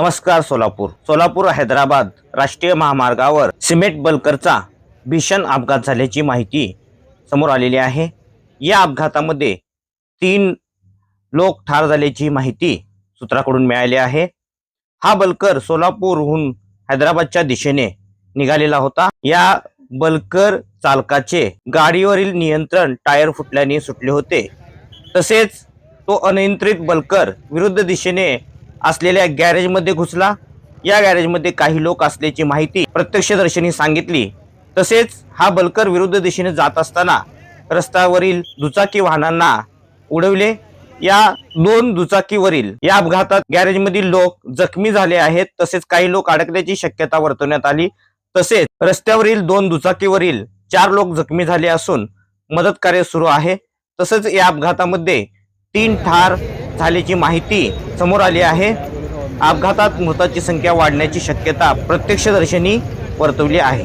नमस्कार सोलापूर. सोलापूर हैदराबाद राष्ट्रीय महामार्गावर सिमेंट बल्करचा भीषण अपघात झाल्याची माहिती समोर आलेली आहे. या अपघातामध्ये तीन लोक ठार झाल्याची माहिती सूत्राकडून मिळाली आहे. हा बलकर सोलापूरहून हैदराबादच्या दिशेने निघालेला होता. या बल्कर चालकाचे गाडीवरील नियंत्रण टायर फुटल्याने सुटले होते. तसेच तो अनियंत्रित बल्कर विरुद्ध दिशेने असलेल्या गॅरेजमध्ये घुसला. या गॅरेजमध्ये काही लोक असल्याची माहिती प्रत्यक्षदर्शनी सांगितली. तसेच हा बलकर विरुद्ध दिशेने जात असताना रस्त्यावरील दुचाकी वाहनांना उडवले. या दोन दुचाकीवरील या अपघातात गॅरेजमधील लोक जखमी झाले आहेत. तसेच काही लोक अडकल्याची शक्यता वर्तवण्यात आली. तसेच रस्त्यावरील दोन दुचाकीवरील चार लोक जखमी झाले असून मदत कार्य सुरू आहे. तसेच या अपघातामध्ये तीन ठार झाल्याची माहिती समोर आली आहे. अपघातात मृताची संख्या वाढण्याची शक्यता प्रत्यक्षदर्शनी वर्तवली आहे.